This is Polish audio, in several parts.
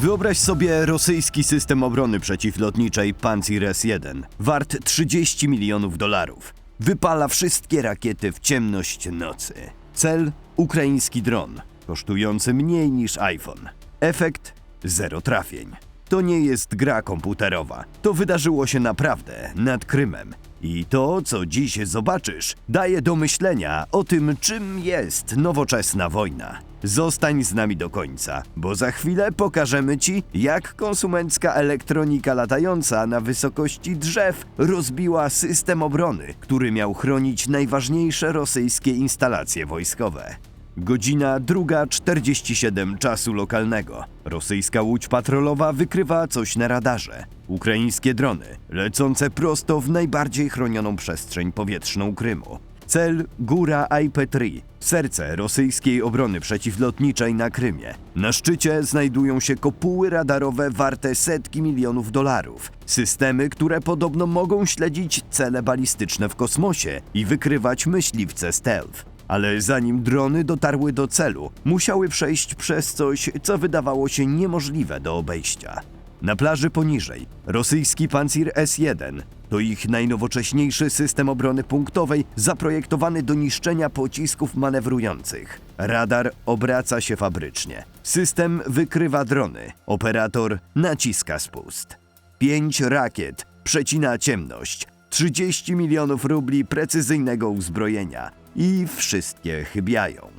Wyobraź sobie rosyjski system obrony przeciwlotniczej Panzir S-1, wart 30 milionów dolarów. Wypala wszystkie rakiety w ciemność nocy. Cel ukraiński dron, kosztujący mniej niż iPhone. Efekt zero trafień. To nie jest gra komputerowa. To wydarzyło się naprawdę nad Krymem. I to, co dziś zobaczysz, daje do myślenia o tym, czym jest nowoczesna wojna. Zostań z nami do końca, bo za chwilę pokażemy Ci, jak konsumencka elektronika latająca na wysokości drzew rozbiła system obrony, który miał chronić najważniejsze rosyjskie instalacje wojskowe. Godzina druga 47 czasu lokalnego. Rosyjska łódź patrolowa wykrywa coś na radarze. Ukraińskie drony, lecące prosto w najbardziej chronioną przestrzeń powietrzną Krymu. Cel Góra IP-3, serce rosyjskiej obrony przeciwlotniczej na Krymie. Na szczycie znajdują się kopuły radarowe warte setki milionów dolarów. Systemy, które podobno mogą śledzić cele balistyczne w kosmosie i wykrywać myśliwce stealth. Ale zanim drony dotarły do celu, musiały przejść przez coś, co wydawało się niemożliwe do obejścia. Na plaży poniżej rosyjski Panzir S-1 to ich najnowocześniejszy system obrony punktowej zaprojektowany do niszczenia pocisków manewrujących. Radar obraca się fabrycznie. System wykrywa drony. Operator naciska spust. Pięć rakiet przecina ciemność. 30 milionów rubli precyzyjnego uzbrojenia i wszystkie chybiają.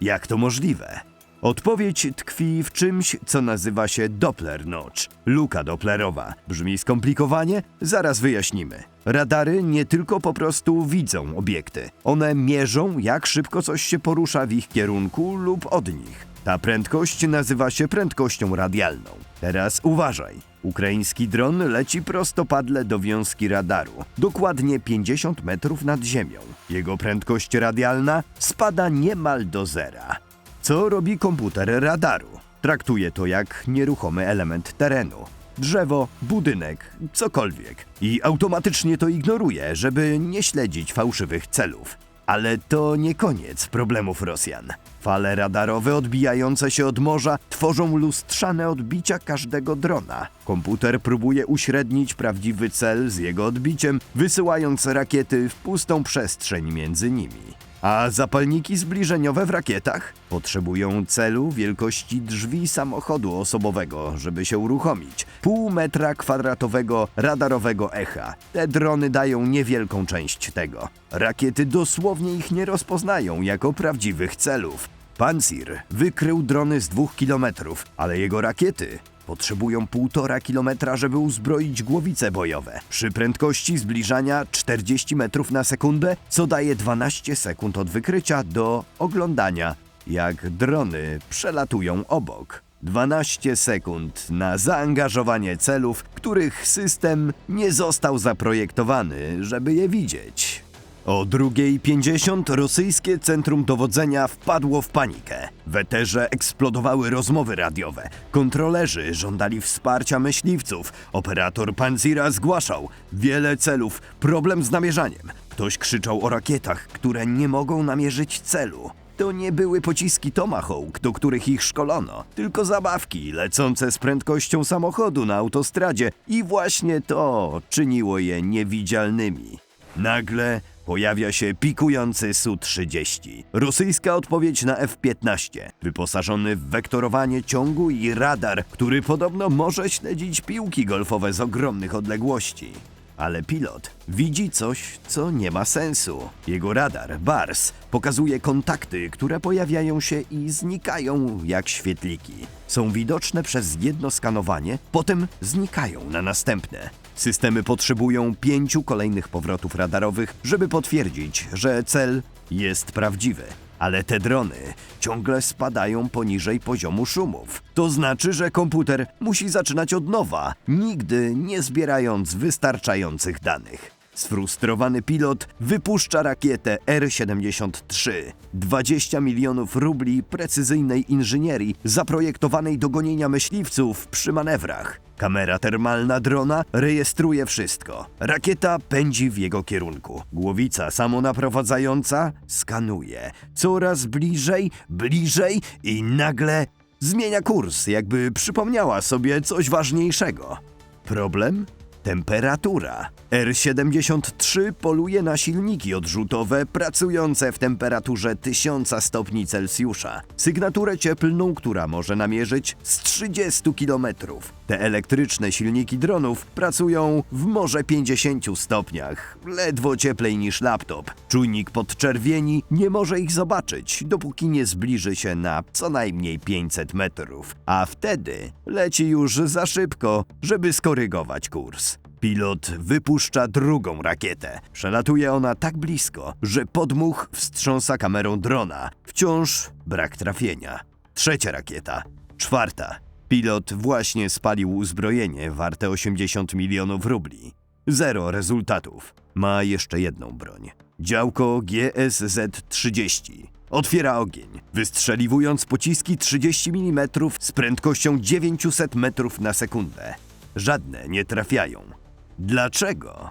Jak to możliwe? Odpowiedź tkwi w czymś, co nazywa się Doppler Notch, luka Dopplerowa. Brzmi skomplikowanie? Zaraz wyjaśnimy. Radary nie tylko po prostu widzą obiekty. One mierzą, jak szybko coś się porusza w ich kierunku lub od nich. Ta prędkość nazywa się prędkością radialną. Teraz uważaj. Ukraiński dron leci prostopadle do wiązki radaru, dokładnie 50 metrów nad ziemią. Jego prędkość radialna spada niemal do zera. Co robi komputer radaru? Traktuje to jak nieruchomy element terenu. Drzewo, budynek, cokolwiek. I automatycznie to ignoruje, żeby nie śledzić fałszywych celów. Ale to nie koniec problemów Rosjan. Fale radarowe odbijające się od morza tworzą lustrzane odbicia każdego drona. Komputer próbuje uśrednić prawdziwy cel z jego odbiciem, wysyłając rakiety w pustą przestrzeń między nimi. A zapalniki zbliżeniowe w rakietach potrzebują celu wielkości drzwi samochodu osobowego, żeby się uruchomić. Pół metra kwadratowego radarowego echa. Te drony dają niewielką część tego. Rakiety dosłownie ich nie rozpoznają jako prawdziwych celów. Panzir wykrył drony z dwóch kilometrów, ale jego rakiety Potrzebują półtora kilometra, żeby uzbroić głowice bojowe. Przy prędkości zbliżania 40 metrów na sekundę, co daje 12 sekund od wykrycia do oglądania, jak drony przelatują obok. 12 sekund na zaangażowanie celów, których system nie został zaprojektowany, żeby je widzieć. O 2.50 rosyjskie centrum dowodzenia wpadło w panikę. W eterze eksplodowały rozmowy radiowe. Kontrolerzy żądali wsparcia myśliwców. Operator Panzira zgłaszał wiele celów, problem z namierzaniem. Ktoś krzyczał o rakietach, które nie mogą namierzyć celu. To nie były pociski Tomahawk, do których ich szkolono, tylko zabawki lecące z prędkością samochodu na autostradzie i właśnie to czyniło je niewidzialnymi. Nagle pojawia się pikujący Su-30. Rosyjska odpowiedź na F-15, wyposażony w wektorowanie ciągu i radar, który podobno może śledzić piłki golfowe z ogromnych odległości. Ale pilot widzi coś, co nie ma sensu. Jego radar, BARS, pokazuje kontakty, które pojawiają się i znikają jak świetliki. Są widoczne przez jedno skanowanie, potem znikają na następne. Systemy potrzebują pięciu kolejnych powrotów radarowych, żeby potwierdzić, że cel jest prawdziwy. Ale te drony ciągle spadają poniżej poziomu szumów. To znaczy, że komputer musi zaczynać od nowa, nigdy nie zbierając wystarczających danych. Sfrustrowany pilot wypuszcza rakietę R-73. 20 milionów rubli precyzyjnej inżynierii zaprojektowanej do gonienia myśliwców przy manewrach. Kamera termalna drona rejestruje wszystko. Rakieta pędzi w jego kierunku. Głowica samonaprowadzająca skanuje. Coraz bliżej, bliżej i nagle zmienia kurs, jakby przypomniała sobie coś ważniejszego. Problem? Temperatura. R-73 poluje na silniki odrzutowe pracujące w temperaturze 1000 stopni Celsjusza. Sygnaturę cieplną, która może namierzyć z 30 km. Te elektryczne silniki dronów pracują w może 50 stopniach, ledwo cieplej niż laptop. Czujnik podczerwieni nie może ich zobaczyć, dopóki nie zbliży się na co najmniej 500 metrów, a wtedy leci już za szybko, żeby skorygować kurs. Pilot wypuszcza drugą rakietę. Przelatuje ona tak blisko, że podmuch wstrząsa kamerą drona. Wciąż brak trafienia. Trzecia rakieta. Czwarta. Pilot właśnie spalił uzbrojenie warte 80 milionów rubli. Zero rezultatów. Ma jeszcze jedną broń. Działko GSZ-30. Otwiera ogień, wystrzeliwując pociski 30 mm z prędkością 900 metrów na sekundę. Żadne nie trafiają. Dlaczego?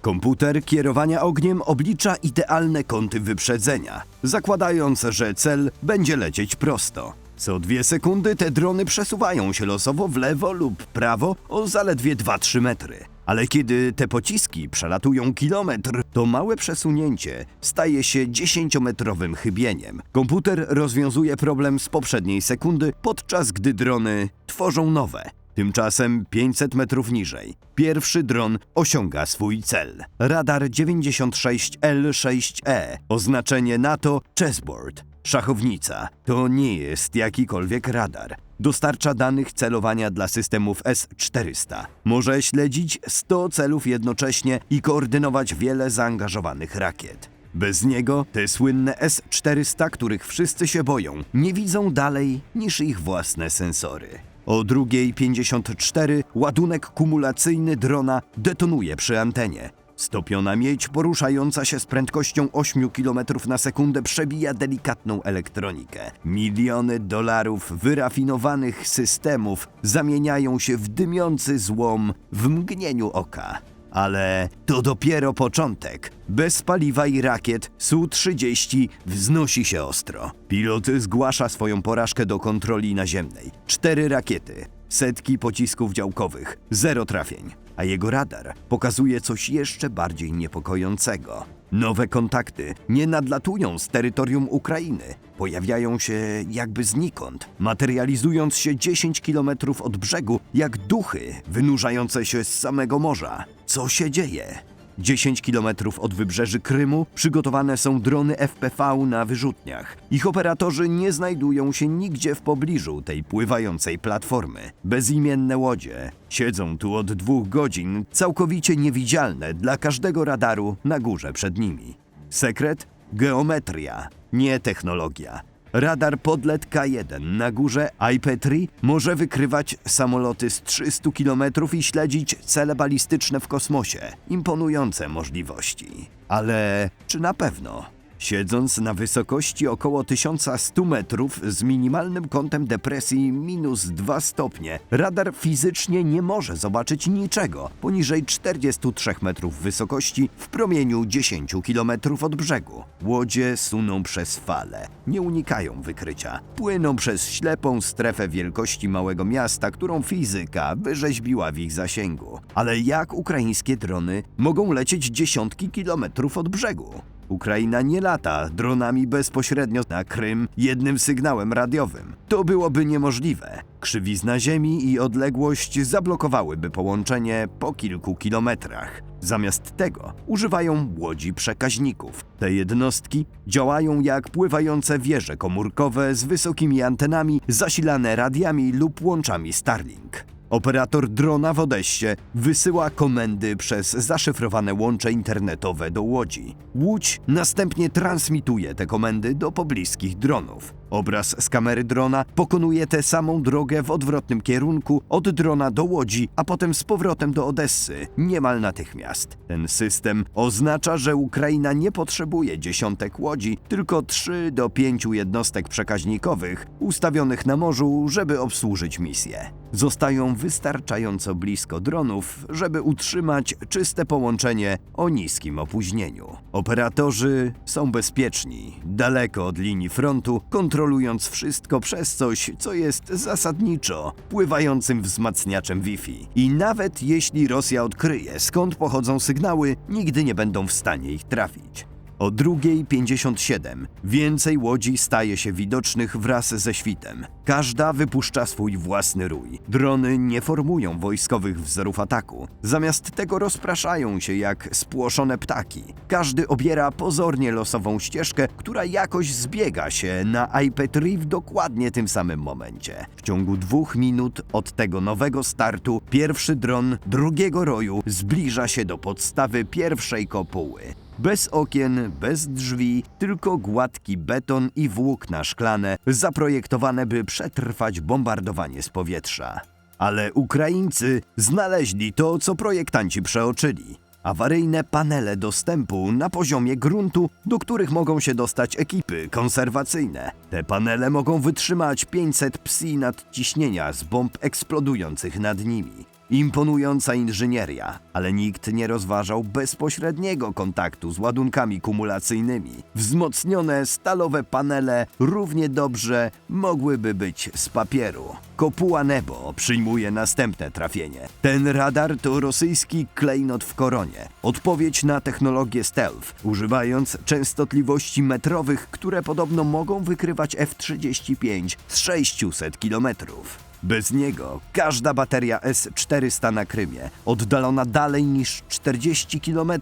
Komputer kierowania ogniem oblicza idealne kąty wyprzedzenia, zakładając, że cel będzie lecieć prosto. Co dwie sekundy te drony przesuwają się losowo w lewo lub prawo o zaledwie 2-3 metry. Ale kiedy te pociski przelatują kilometr, to małe przesunięcie staje się 10-metrowym chybieniem. Komputer rozwiązuje problem z poprzedniej sekundy, podczas gdy drony tworzą nowe. Tymczasem 500 metrów niżej. Pierwszy dron osiąga swój cel. Radar 96L6E. Oznaczenie NATO chessboard. Szachownica. To nie jest jakikolwiek radar. Dostarcza danych celowania dla systemów S-400. Może śledzić 100 celów jednocześnie i koordynować wiele zaangażowanych rakiet. Bez niego te słynne S-400, których wszyscy się boją, nie widzą dalej niż ich własne sensory. O drugiej 54 ładunek kumulacyjny drona detonuje przy antenie. Stopiona miedź poruszająca się z prędkością 8 km na sekundę przebija delikatną elektronikę. Miliony dolarów wyrafinowanych systemów zamieniają się w dymiący złom w mgnieniu oka. Ale to dopiero początek. Bez paliwa i rakiet Su-30 wznosi się ostro. Pilot zgłasza swoją porażkę do kontroli naziemnej. Cztery rakiety, setki pocisków działkowych, zero trafień. A jego radar pokazuje coś jeszcze bardziej niepokojącego. Nowe kontakty nie nadlatują z terytorium Ukrainy. Pojawiają się jakby znikąd, materializując się 10 kilometrów od brzegu, jak duchy wynurzające się z samego morza. Co się dzieje? 10 kilometrów od wybrzeży Krymu przygotowane są drony FPV na wyrzutniach. Ich operatorzy nie znajdują się nigdzie w pobliżu tej pływającej platformy. Bezimienne łodzie siedzą tu od dwóch godzin, całkowicie niewidzialne dla każdego radaru na górze przed nimi. Sekret? Geometria, nie technologia. Radar Podlet K1 na górze IP-3 może wykrywać samoloty z 300 km i śledzić cele balistyczne w kosmosie. Imponujące możliwości. Ale czy na pewno? Siedząc na wysokości około 1100 metrów z minimalnym kątem depresji minus 2 stopnie, radar fizycznie nie może zobaczyć niczego poniżej 43 metrów wysokości w promieniu 10 km od brzegu. Łodzie suną przez fale, nie unikają wykrycia. Płyną przez ślepą strefę wielkości małego miasta, którą fizyka wyrzeźbiła w ich zasięgu. Ale jak ukraińskie drony mogą lecieć dziesiątki kilometrów od brzegu? Ukraina nie lata dronami bezpośrednio na Krym jednym sygnałem radiowym. To byłoby niemożliwe. Krzywizna ziemi i odległość zablokowałyby połączenie po kilku kilometrach. Zamiast tego używają łodzi przekaźników. Te jednostki działają jak pływające wieże komórkowe z wysokimi antenami zasilane radiami lub łączami Starlink. Operator drona w Odessie wysyła komendy przez zaszyfrowane łącze internetowe do łodzi. Łódź następnie transmituje te komendy do pobliskich dronów. Obraz z kamery drona pokonuje tę samą drogę w odwrotnym kierunku od drona do łodzi, a potem z powrotem do Odessy, niemal natychmiast. Ten system oznacza, że Ukraina nie potrzebuje dziesiątek łodzi, tylko 3 do 5 jednostek przekaźnikowych ustawionych na morzu, żeby obsłużyć misję. Zostają wystarczająco blisko dronów, żeby utrzymać czyste połączenie o niskim opóźnieniu. Operatorzy są bezpieczni, daleko od linii frontu, kontrolują kontrolując wszystko przez coś, co jest zasadniczo pływającym wzmacniaczem Wi-Fi. I nawet jeśli Rosja odkryje, skąd pochodzą sygnały, nigdy nie będą w stanie ich trafić. O 2.57 więcej łodzi staje się widocznych wraz ze świtem. Każda wypuszcza swój własny rój. Drony nie formują wojskowych wzorów ataku. Zamiast tego rozpraszają się jak spłoszone ptaki. Każdy obiera pozornie losową ścieżkę, która jakoś zbiega się na iPad w dokładnie tym samym momencie. W ciągu dwóch minut od tego nowego startu pierwszy dron drugiego roju zbliża się do podstawy pierwszej kopuły. Bez okien, bez drzwi, tylko gładki beton i włókna szklane, zaprojektowane by przetrwać bombardowanie z powietrza. Ale Ukraińcy znaleźli to, co projektanci przeoczyli. Awaryjne panele dostępu na poziomie gruntu, do których mogą się dostać ekipy konserwacyjne. Te panele mogą wytrzymać 500 psi nadciśnienia z bomb eksplodujących nad nimi. Imponująca inżynieria, ale nikt nie rozważał bezpośredniego kontaktu z ładunkami kumulacyjnymi. Wzmocnione stalowe panele równie dobrze mogłyby być z papieru. Kopuła Nebo przyjmuje następne trafienie. Ten radar to rosyjski klejnot w koronie. Odpowiedź na technologię stealth, używając częstotliwości metrowych, które podobno mogą wykrywać F-35 z 600 kilometrów. Bez niego każda bateria S-400 na Krymie, oddalona dalej niż 40 km,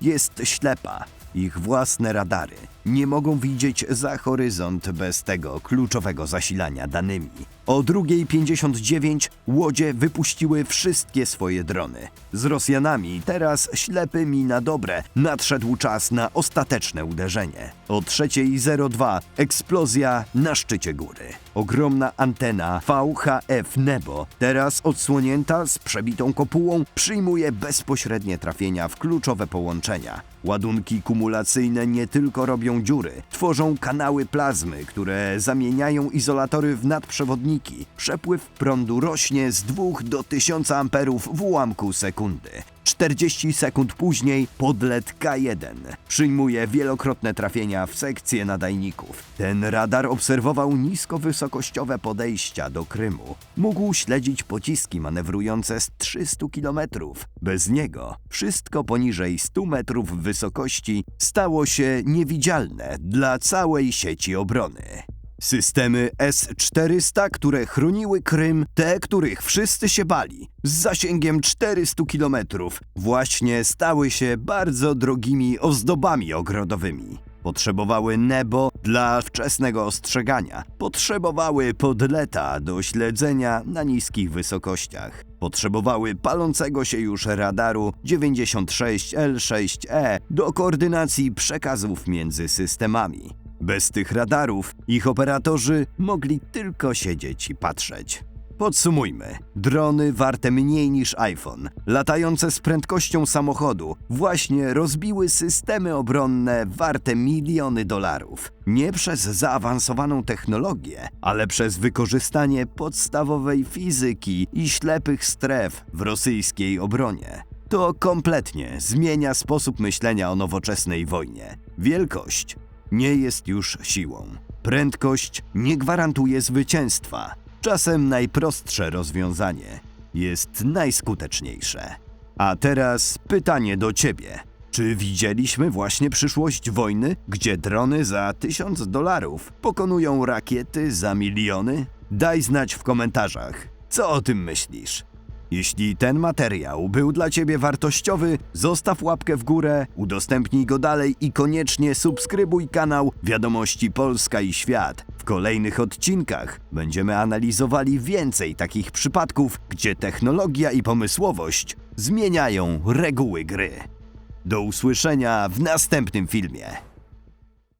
jest ślepa. Ich własne radary nie mogą widzieć za horyzont bez tego kluczowego zasilania danymi. O 2.59 łodzie wypuściły wszystkie swoje drony. Z Rosjanami, teraz ślepymi na dobre, nadszedł czas na ostateczne uderzenie. O 3.02 eksplozja na szczycie góry. Ogromna antena VHF Nebo, teraz odsłonięta z przebitą kopułą, przyjmuje bezpośrednie trafienia w kluczowe połączenia. Ładunki kumulacyjne nie tylko robią dziury, tworzą kanały plazmy, które zamieniają izolatory w nadprzewodniki. Przepływ prądu rośnie z 2 do 1000 amperów w ułamku sekundy. 40 sekund później podlet K1 przyjmuje wielokrotne trafienia w sekcję nadajników. Ten radar obserwował niskowysokościowe podejścia do Krymu. Mógł śledzić pociski manewrujące z 300 km. Bez niego wszystko poniżej 100 metrów wysokości stało się niewidzialne dla całej sieci obrony. Systemy S-400, które chroniły Krym, te, których wszyscy się bali, z zasięgiem 400 km, właśnie stały się bardzo drogimi ozdobami ogrodowymi. Potrzebowały nebo dla wczesnego ostrzegania, potrzebowały podleta do śledzenia na niskich wysokościach, potrzebowały palącego się już radaru 96L6E do koordynacji przekazów między systemami. Bez tych radarów ich operatorzy mogli tylko siedzieć i patrzeć. Podsumujmy. Drony warte mniej niż iPhone, latające z prędkością samochodu, właśnie rozbiły systemy obronne warte miliony dolarów. Nie przez zaawansowaną technologię, ale przez wykorzystanie podstawowej fizyki i ślepych stref w rosyjskiej obronie. To kompletnie zmienia sposób myślenia o nowoczesnej wojnie. Wielkość nie jest już siłą. Prędkość nie gwarantuje zwycięstwa. Czasem najprostsze rozwiązanie jest najskuteczniejsze. A teraz pytanie do ciebie. Czy widzieliśmy właśnie przyszłość wojny, gdzie drony za tysiąc dolarów pokonują rakiety za miliony? Daj znać w komentarzach, co o tym myślisz. Jeśli ten materiał był dla Ciebie wartościowy, zostaw łapkę w górę, udostępnij go dalej i koniecznie subskrybuj kanał Wiadomości Polska i Świat. W kolejnych odcinkach będziemy analizowali więcej takich przypadków, gdzie technologia i pomysłowość zmieniają reguły gry. Do usłyszenia w następnym filmie.